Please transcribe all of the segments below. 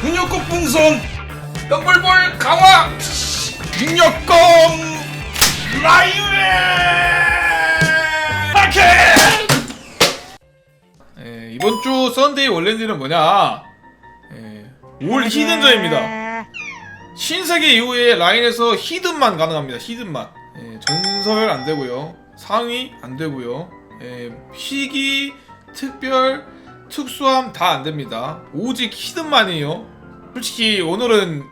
근육급 분선 덤블볼 강화 민력검 라이브의 마켓 예, 이번 주 썬데이 원렌즈는 뭐냐? 예, 올 히든전입니다. 신세계 이후에 라인에서 히든만 가능합니다. 히든만. 예, 전설 안 되고요. 상위 안 되고요. 예, 희귀, 특별, 특수함 다 안 됩니다. 오직 히든만이에요. 솔직히 오늘은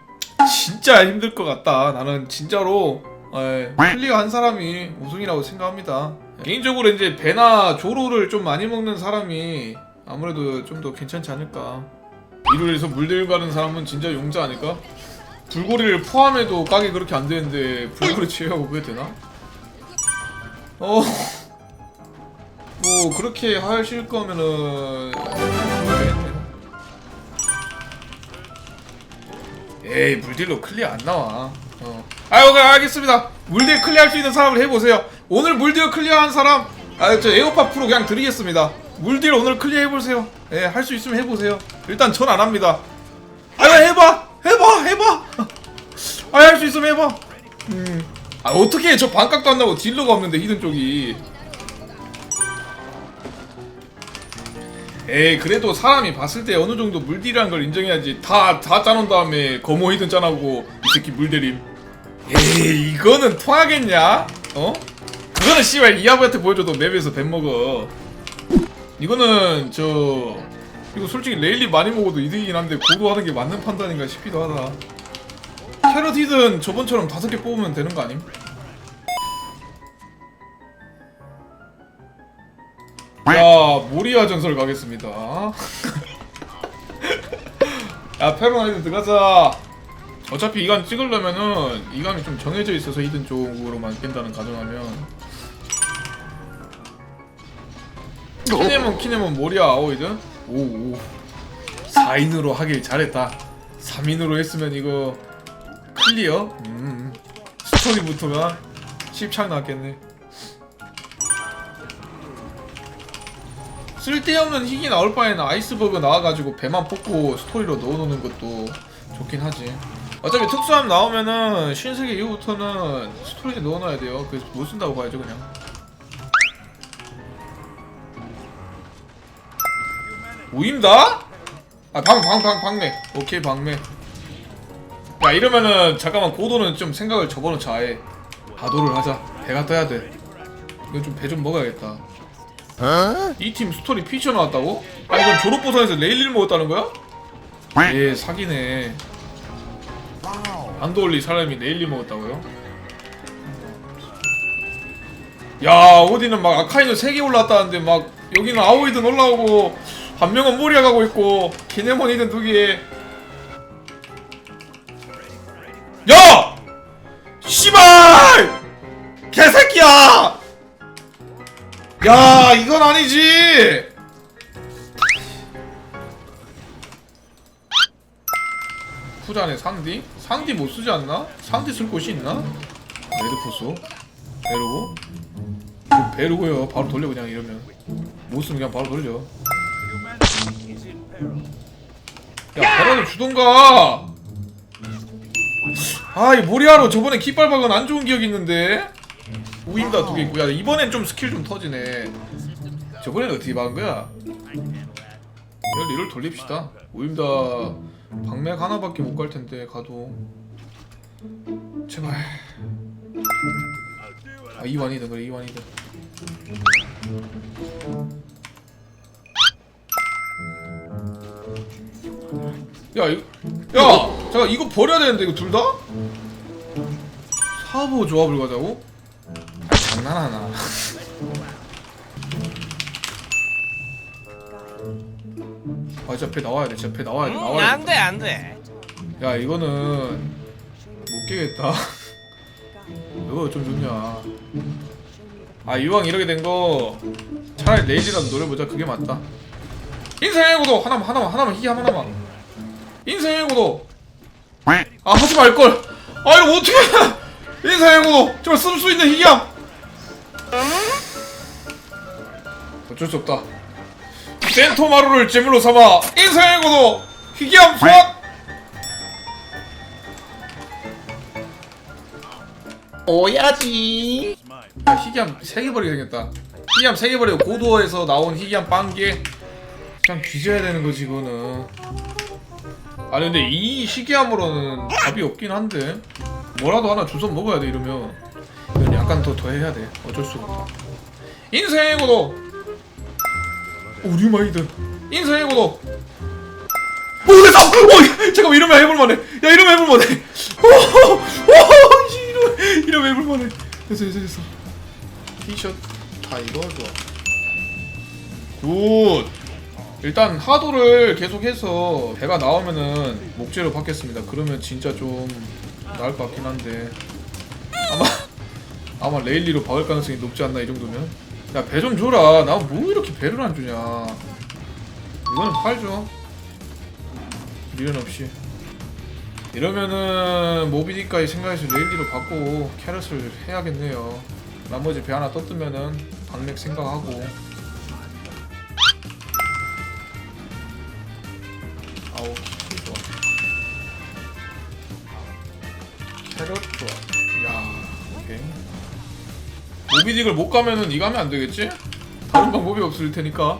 진짜 힘들 것 같다. 나는 진짜로 예, 클리어 한 사람이 우승이라고 생각합니다. 개인적으로 이제 배나 조로를 좀 많이 먹는 사람이 아무래도 좀 더 괜찮지 않을까. 이루에서 물 들고 가는 사람은 진짜 용자 아닐까? 불고리를 포함해도 가게 그렇게 안 되는데 불고리 취하고 그게 되나? 어. 뭐 그렇게 하실 거면은 에이 물딜로 클리어 안 나와. 어. 아유 그래 알겠습니다. 물딜 클리어 할 수 있는 사람을 해보세요. 오늘 물딜 클리어 한 사람 아저 에어팟 프로 그냥 드리겠습니다. 물딜 오늘 클리어 해보세요. 예, 할 수 있으면 해보세요. 일단 전 안 합니다. 아유 해봐, 해봐, 해봐. 아유 할 수 있으면 해봐. 음. 아 어떻게 해? 저 반값도 안 나고 딜러가 없는데 히든 쪽이. 에이 그래도 사람이 봤을 때 어느 정도 물딜이라는 걸 인정해야지 다 다 짜놓은 다음에 거모 히든 짜나고 이 새끼 물대림 에이 이거는 통하겠냐? 어? 그거는 씨발 이하부한테 보여줘도 맵에서 뱀 먹어 이거는 저 이거 솔직히 레일리 많이 먹어도 이득이긴 한데 고도하는 게 맞는 판단인가 싶기도 하다 캐럿 히든 저번처럼 다섯 개 뽑으면 되는 거 아님? 야 모리아 전설 가겠습니다. 야 페로나이드 들어가자. 어차피 이간 찍으려면은 이감이 좀 정해져 있어서 히든 쪽으로만 깬다는 가정하면. 키네몬 키네몬 모리아 아오이든? 오오. 4인으로 하길 잘했다. 3인으로 했으면 이거 클리어? 음 스토리부터가 십창 났겠네 쓸데없는 희귀 나올 바에는 아이스버그 나와가지고 배만 뽑고 스토리로 넣어놓는 것도 좋긴 하지. 어차피 특수함 나오면은 신세계 이후부터는 스토리에 넣어놔야 돼요. 그래서 못 쓴다고 봐야죠 그냥. 우임다? 아 방 방 방 방매. 오케이 방매. 야 이러면은 잠깐만 고도는 좀 생각을 접어놓자 아예. 가도를 하자. 배가 떠야 돼. 이건 좀배 좀 먹어야겠다 이 팀 스토리 피처 나왔다고? 아 이건 졸업보상에서 레일리를 먹었다는 거야? 예 사기네 안도올리 사람이 레일리 먹었다고요? 야 어디는 막 아카이노 3개 올라왔다는데 막 여기는 아오이든 올라오고 한 명은 모리아 가고 있고 키네몬이든 두개 야! 씨발! 개새끼야! 야 이건 아니지. 푸잔의 상디? 상디 못 쓰지 않나? 상디 쓸 곳이 있나? 레드포스. 베르고. 뭐 베르고요. 바로 돌려 그냥 이러면. 못 쓰면 그냥 바로 돌려 야 베라도 주던가. 아이 모리아로 저번에 깃발 박은 안 좋은 기억이 있는데 우임다 두 개 있고. 야 이번엔 좀 스킬 좀 터지네. 저번에는 어떻게 박은 거야? 이걸 리를 돌립시다. 우임다 방맥 하나밖에 못 갈 텐데 가도. 제발. 아 이완이든 그래 이완이든. 야 이거 야! 잠깐 이거 버려야 되는데 이거 둘 다? 사보 조합을 가자고? 아, 장난하나. 아 진짜 배 나와야 돼. 진짜 배 나와야 돼. 나와야 돼. 안돼 안돼. 야 이거는 못 깨겠다. 이거 좀 좋냐? 아 이왕 이렇게 된 거 차라리 레이지라도 노려보자. 그게 맞다. 인생의 고도 하나만 하나만 하나만 희귀 하나만. 인생의 고도 아 하지 말걸. 아 이거 어떻게 인생의 고도 정말 쓸 수 있는 희귀함 어쩔 수 없다. 센토마루를 제물로 삼아 인생의 고도 희귀함 소환. 오야지. 아, 희귀함 세개 버리게 생겼다. 희귀함 세개 버리고 고도에서 나온 희귀함 빵개. 그냥 뒤져야 되는 거지 이거는. 아니 근데 이 희귀함으로는 답이 없긴 한데 뭐라도 하나 주워 먹어야 돼 이러면. 이건 약간 더 더해야 돼. 어쩔 수가 없다. 인생의 고도 우리 마이드 인생의 고도 오 됐다! 오 잠깐만 이러면 해볼만해. 야 이러면 해볼만해. 오, 오, 씨, 이러면, 이러면 해볼만해. 됐어 됐어 됐어. 티셔츠 타이거 좋아 굿. 일단 하도를 계속해서 배가 나오면은 목재로 받겠습니다. 그러면 진짜 좀 나을 것 같긴 한데. 아마 아마 레일리로 박을 가능성이 높지 않나 이 정도면 야 배 좀 줘라. 나 뭐 이렇게 배를 안 주냐. 이거는 팔죠 미련 없이. 이러면은 모비디까지 생각해서 레일리로 받고 캐럿을 해야겠네요. 나머지 배 하나 떴으면은 방맥 생각하고. 아우 키 좋아. 캐럿 좋아. 야 오케이 모비딕을 못 가면은 이거 하면 안 되겠지? 다른 방법이 없을 테니까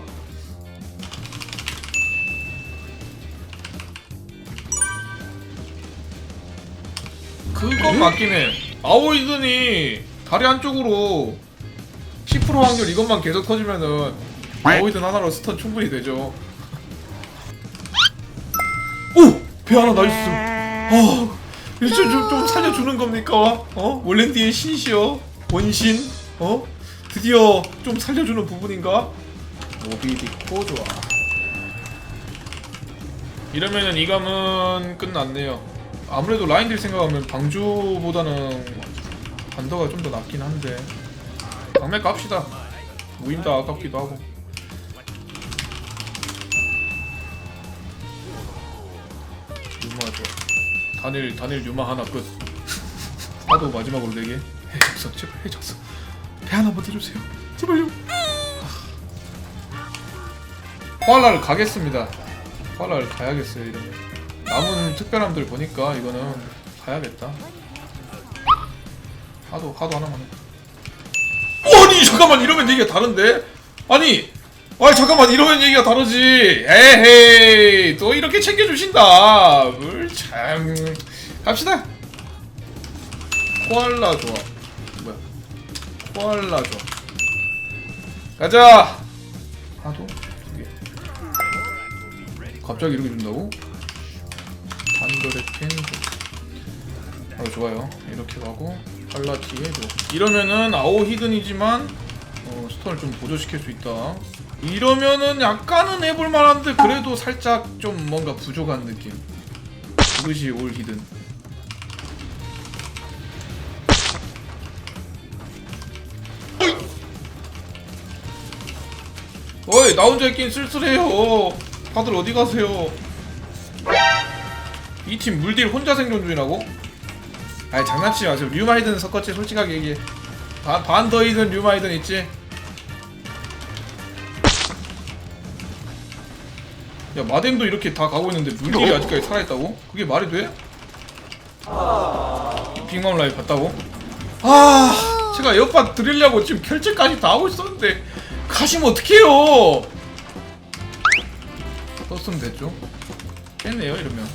그건 맞긴 해 아오이든이 다리 한쪽으로 10% 확률 이것만 계속 터지면은 아오이든 하나로 스턴 충분히 되죠 오! 배 하나 나이스 어, 이거 좀, 좀, 좀 살려주는 겁니까? 어? 월랜디의 신이시여 원신? 어? 드디어 좀 살려주는 부분인가? 모비디코 좋아. 이러면은 이 감은 끝났네요. 아무래도 라인들 생각하면 방주보다는 반더가 좀 더 낫긴 한데. 강맥 갑시다. 무임도 아깝기도 하고. 유마 좋아. 단일 단일 유마 하나 끝. 하도 마지막으로 4개? 해적선 제발 해적선 배 하나만 들어주세요. 제발요. 코알라를 가겠습니다. 코알라를 가야겠어요 이러면. 남은 특별함들 보니까 이거는 가야겠다. 하도 하도 하나만 해 아니 잠깐만 이러면 얘기가 다른데? 아니 아니 잠깐만 이러면 얘기가 다르지. 에헤이 또 이렇게 챙겨주신다. 물참. 갑시다. 코알라 좋아 좋아 가자! 하도? 두개. 갑자기 이렇게 준다고? 단돌의 펜. 어, 좋아요. 이렇게 가고 팔라티에 줘 이러면은 아오 히든이지만 어, 스톤을 좀 보조시킬 수 있다. 이러면은 약간은 해볼 만한데 그래도 살짝 좀 뭔가 부족한 느낌. 그것이 올 히든 나 혼자 있긴 쓸쓸해요 다들 어디 가세요 이 팀 물딜 혼자 생존 중이라고? 아니 장난치지 마세요 류마이든 섞었지 솔직하게 얘기해 반, 반더이든 류마이든 있지? 야 마뎀도 이렇게 다 가고 있는데 물딜이 아직까지 살아있다고? 그게 말이 돼? 빅맘 라이브 봤다고? 아 제가 옆밥 드리려고 지금 결제까지 다 하고 있었는데 가시면 어떡해요 떴으면 됐죠? 깼네요 이러면.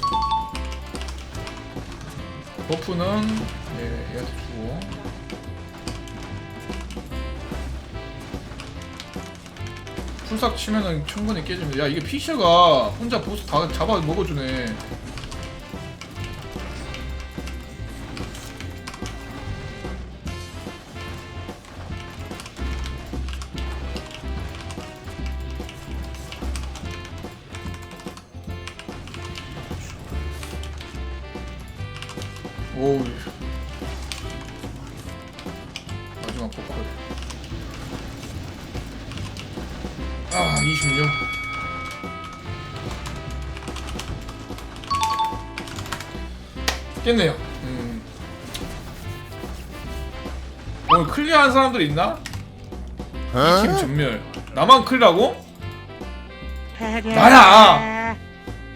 버프는 예, 얘한테 주고. 풀삭 치면은 충분히 깨집니다. 야 이게 피셔가 혼자 보스 다 잡아 먹어주네 오우 마지막 포컬 아 26. 깼네요. 음. 오늘 클리어한 사람들 있나? 이 팀 전멸. 나만 클라고? 나야.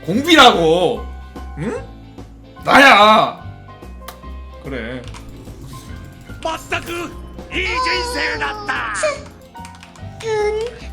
공비라고. 응? 나야. 그래. まったくいい人生だった 은